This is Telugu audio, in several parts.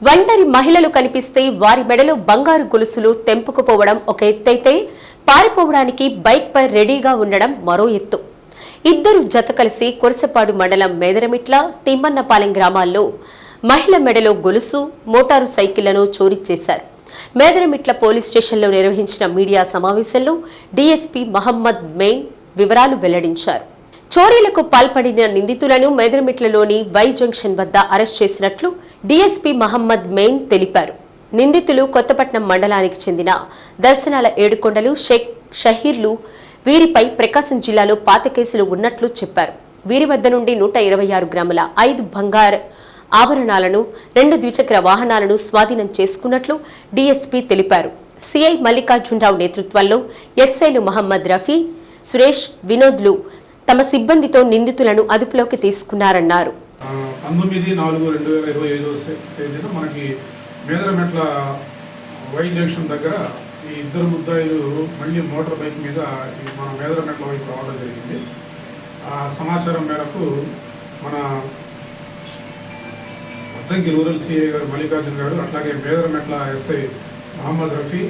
ఒంటరి మహిళలు కనిపిస్తే వారి మెడలో బంగారు గొలుసులు తెంపుకుపోవడం ఒక ఎత్తైతే పారిపోవడానికి బైక్పై రెడీగా ఉండడం మరో ఎత్తు. ఇద్దరు జత కలిసి కొరసపాడు మండలం మేదరమిట్ల తిమ్మన్నపాలెం గ్రామాల్లో మహిళ మెడలో గొలుసు మోటారు సైకిళ్ళను చోరీ చేశారు. మేదరమిట్ల పోలీస్ స్టేషన్లో నిర్వహించిన మీడియా సమావేశంలో డీఎస్పీ మహమ్మద్ మెయిన్ వివరాలు వెల్లడించారు. చోరీలకు పాల్పడిన నిందితులను మేదరమిట్లలోని వై జంక్షన్ వద్ద అరెస్ట్ చేసినట్లు డీఎస్పీ మహమ్మద్ మెయిన్ తెలిపారు. నిందితులు కొత్తపట్నం మండలానికి చెందిన దర్శనాల ఏడుకొండలు షేక్ షహీర్లు వీరిపై ప్రకాశం జిల్లాలో పాత కేసులు ఉన్నట్లు చెప్పారు. వీరి వద్ద నుండి నూట ఇరవై ఆరు గ్రాముల ఐదు బంగారు ఆభరణాలను రెండు ద్విచక్ర వాహనాలను స్వాధీనం చేసుకున్నట్లు డీఎస్పీ తెలిపారు. సిఐ మల్లికార్జునరావు నేతృత్వంలో ఎస్ఐలు మహమ్మద్ రఫీ సురేష్ వినోద్లు తమ సిబ్బందితో నిందితులను అదుపులోకి తీసుకున్నారన్నారు. పంతొమ్మిది నాలుగు రెండు వేల ఇరవై ఐదో తేదీన మనకి మేదరమెట్ల వై జంక్షన్ దగ్గర ఈ ఇద్దరు ముద్దాయిలు మళ్ళీ మోటార్ బైక్ మీద మన మేదరమెట్ల వైపు రావడం జరిగింది. ఆ సమాచారం మేరకు మన అద్దంకి రూరల్ సిఐ గారు మల్లికార్జున గారు అట్లాగే మేదరమెట్ల ఎస్ఐ మహమ్మద్ రఫీ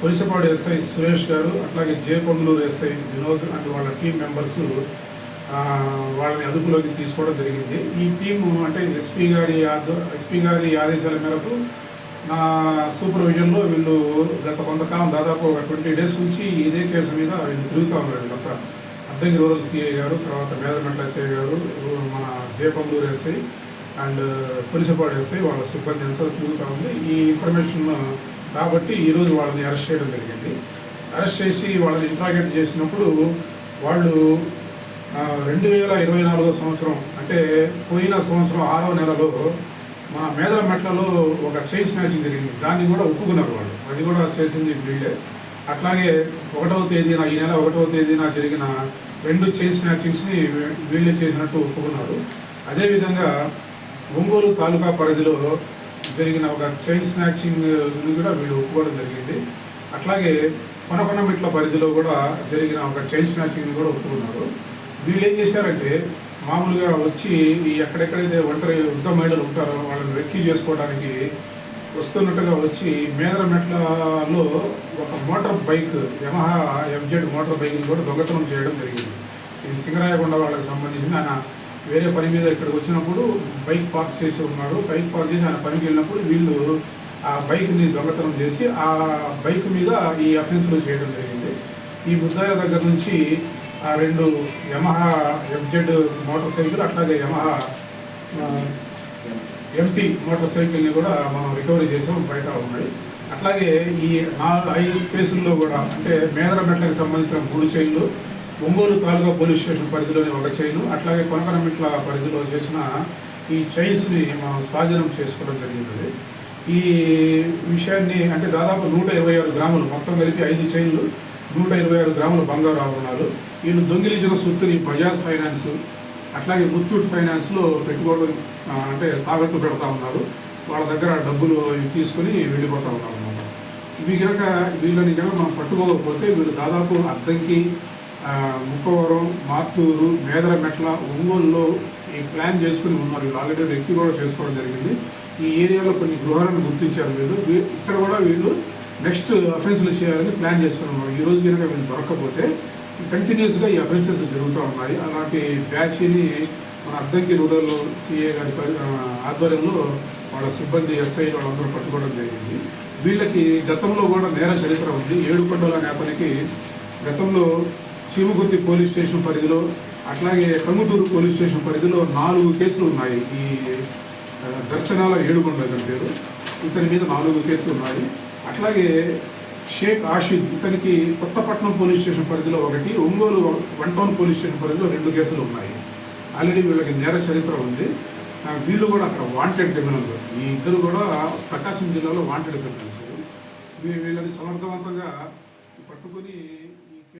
పొలిసపాడు ఎస్ఐ సురేష్ గారు అట్లాగే జే ఎస్ఐ వినోద్ అంటే వాళ్ళ టీం మెంబర్స్ వాళ్ళని అదుపులోకి తీసుకోవడం జరిగింది. ఈ టీము అంటే ఎస్పీ గారి ఎస్పీ గారి ఆదేశాల మేరకు నా సూపర్విజన్లో వీళ్ళు గత కొంతకాలం దాదాపు ఒక ట్వంటీ డేస్ నుంచి ఇదే కేసు మీద వీళ్ళు తిరుగుతూ ఉన్నారు వీళ్ళంతా. అద్దంకి రూరల్ సిఐ గారు తర్వాత మేదమెట్ల ఎస్ఐ గారు మన Jayapanduru SI and Pulisapadu SI వాళ్ళ సిబ్బంది ఎంతో తిరుగుతూ ఉంది. ఈ ఇన్ఫర్మేషన్ కాబట్టి ఈరోజు వాళ్ళని అరెస్ట్ చేయడం జరిగింది. అరెస్ట్ చేసి వాళ్ళని ఇంట్రాగేట్ చేసినప్పుడు వాళ్ళు రెండు వేల ఇరవై నాలుగో సంవత్సరం అంటే పోయిన సంవత్సరం ఆరో నెలలో మా మేదల మెట్లలో ఒక చైన్ స్నాచింగ్ జరిగింది. దాన్ని కూడా ఒప్పుకున్నారు వాళ్ళు. అది కూడా చేసింది వీళ్ళే. అట్లాగే ఒకటవ తేదీన ఈ నెల ఒకటవ తేదీన జరిగిన రెండు చైన్ స్నాచింగ్స్ని వీళ్ళే చేసినట్టు ఒప్పుకున్నారు. అదేవిధంగా ఒంగోలు తాలూకా పరిధిలో జరిగిన ఒక చైన్ స్నాచింగ్ కూడా వీళ్ళు ఒప్పుకోవడం జరిగింది. అట్లాగే కొనకొనమిట్ల పరిధిలో కూడా జరిగిన ఒక చైన్ స్నాచింగ్ని కూడా ఒప్పుకున్నారు. వీళ్ళు ఏం చేశారంటే మామూలుగా వచ్చి ఈ ఎక్కడెక్కడైతే ఒంటరి వృద్ధ మహిళలు ఉంటారో వాళ్ళని రెక్యూ చేసుకోవడానికి వస్తున్నట్టుగా వచ్చి మేదర మెట్లలో ఒక motor bike Yamaha FZ motor బైక్ని కూడా దొంగతనం చేయడం జరిగింది. ఇది సింగరాయకొండ వాళ్ళకి సంబంధించిన ఆయన వేరే పని మీద ఇక్కడికి వచ్చినప్పుడు బైక్ పార్క్ చేసి ఉన్నాడు. బైక్ పార్క్ చేసి ఆయన పనికి వెళ్ళినప్పుడు వీళ్ళు ఆ బైక్ని దొంగతనం చేసి ఆ బైక్ మీద ఈ అఫెన్స్లు చేయడం జరిగింది. ఈ బుద్ధాయ దగ్గర నుంచి ఆ రెండు యమహా ఎఫ్జెడ్ మోటార్ సైకిల్ అట్లాగే యమహా ఎంపీ మోటార్ సైకిల్ని కూడా మనం రికవరీ చేసాం బయట ఉన్నాయి. అట్లాగే ఈ నాలుగు ఐదు కేసుల్లో కూడా అంటే మేదరమెట్లకు సంబంధించిన మూడు చైన్లు ఒంగోలు తాలూకా పోలీస్ స్టేషన్ పరిధిలోని ఒక చైను అట్లాగే కొనకనమిట్ల పరిధిలో చేసిన ఈ చైన్స్ని మనం స్వాధీనం చేసుకోవడం జరిగింది. ఈ విషయాన్ని అంటే దాదాపు నూట ఇరవై ఆరు గ్రాములు మొత్తం కలిపి ఐదు చైన్లు నూట ఇరవై ఆరు గ్రాముల బంగారు ఆభరణాలు. వీళ్ళు దొంగిలించిన సొత్తుని బజాజ్ ఫైనాన్స్ అట్లాగే ముత్తూట్ ఫైనాన్స్లో పెట్టుకోవడం అంటే తాకట్టు పెడతా ఉన్నారు. వాళ్ళ దగ్గర డబ్బులు తీసుకుని వెళ్ళిపోతా ఉన్నారు అనమాట ఇవి కనుక వీళ్ళని కనుక మనం పట్టుకోకపోతే వీళ్ళు దాదాపు అద్దంకి ఆ, ముక్కవరం మేదరమెట్ల ఒంగోలులో ఈ ప్లాన్ చేసుకుని ఉన్నారు. వీళ్ళు ఆల్రెడీ వ్యక్తి కూడా చేసుకోవడం జరిగింది. ఈ ఏరియాలో కొన్ని గృహాలను గుర్తించారు వీళ్ళు. వీ- ఇక్కడ కూడా వీళ్ళు నెక్స్ట్ అఫెన్స్లు చేయాలని ప్లాన్ చేసుకుని ఉన్నారు. ఈ రోజు కనుక వీళ్ళు దొరకకపోతే కంటిన్యూస్గా ఈ అఫెన్సెస్ జరుగుతూ ఉన్నాయి. అలాంటి బ్యాచ్ని మన అద్దంకి రూరల్ సిఏ గారి ఆధ్వర్యంలో వాళ్ళ సిబ్బంది ఎస్ఐ వాళ్ళందరూ పట్టుకోవడం జరిగింది. వీళ్ళకి గతంలో కూడా నేర చరిత్ర ఉంది. ఏడుకొండల అనే గతంలో చీమగుర్తి పోలీస్ స్టేషన్ పరిధిలో అట్లాగే కంగుటూరు పోలీస్ స్టేషన్ పరిధిలో నాలుగు కేసులు ఉన్నాయి. ఈ దర్శనాల ఏడుకొండ ఇతని పేరు. ఇతని మీద నాలుగు కేసులు ఉన్నాయి. అట్లాగే షేక్ ఆషిద్ ఇతనికి కొత్తపట్నం పోలీస్ స్టేషన్ పరిధిలో ఒకటి Ongole one town police station పరిధిలో రెండు కేసులు ఉన్నాయి. ఆల్రెడీ వీళ్ళకి నేర చరిత్ర ఉంది. వీళ్ళు కూడా అక్కడ వాంటెడ్ క్రిమినల్స్ ఈ ఇద్దరు కూడా ప్రకాశం జిల్లాలో వాంటెడ్ క్రిమినల్స్ వీళ్ళని సమర్థవంతంగా పట్టుకుని